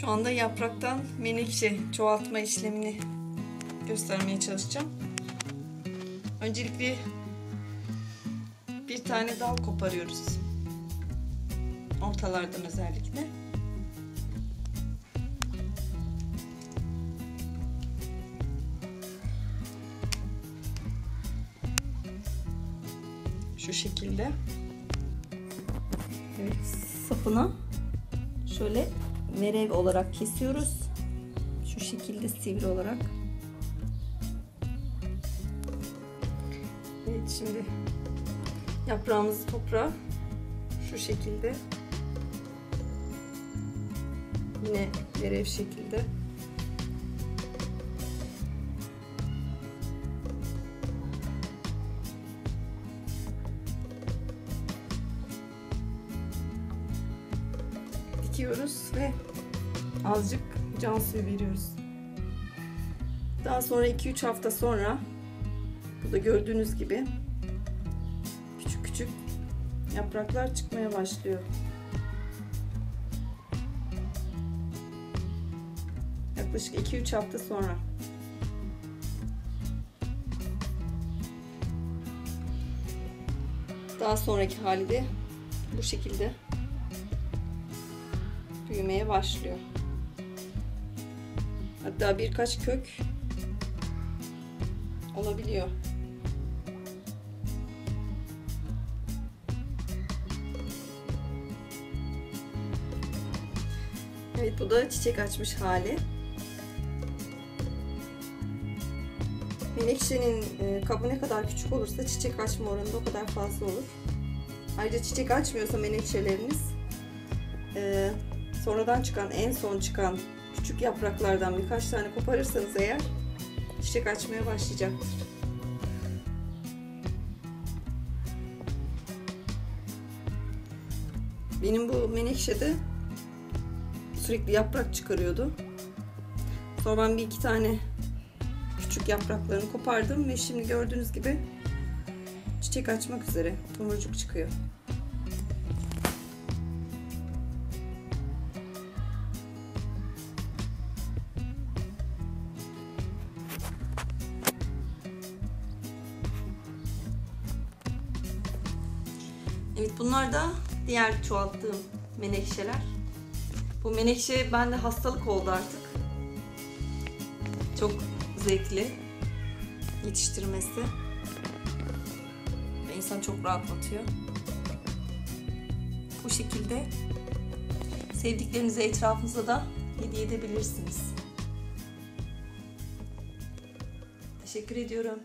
Şu anda yapraktan menekşe çoğaltma işlemini göstermeye çalışacağım. Öncelikle bir tane dal koparıyoruz. Ortalardan özellikle. Şu şekilde. Evet, sapına şöyle merev olarak kesiyoruz. Şu şekilde sivri olarak. Evet şimdi yaprağımızı toprağa şu şekilde yine verev şekilde dikiyoruz ve azıcık can suyu veriyoruz. Daha sonra 2-3 hafta sonra Burada gördüğünüz gibi küçük küçük yapraklar çıkmaya başlıyor. Yaklaşık 2-3 hafta sonra. Daha sonraki hali de bu şekilde büyümeye başlıyor. Hatta birkaç kök olabiliyor. Evet bu da çiçek açmış hali. Menekşenin e, kabı ne kadar küçük olursa çiçek açma oranı da o kadar fazla olur. Ayrıca çiçek açmıyorsa menekşeleriniz e, sonradan çıkan en son çıkan küçük yapraklardan birkaç tane koparırsanız eğer çiçek açmaya başlayacaktır. Benim bu menekşede sürekli yaprak çıkarıyordu. Sonra ben bir iki tane küçük yapraklarını kopardım ve şimdi gördüğünüz gibi çiçek açmak üzere tomurcuk çıkıyor. Evet bunlar da diğer çoğalttığım menekşeler. Bu menekşe bende hastalık oldu artık. Çok zevkli yetiştirmesi. Ve insan çok rahatlatıyor. Bu şekilde sevdiklerinize etrafınıza da hediye edebilirsiniz. Teşekkür ediyorum.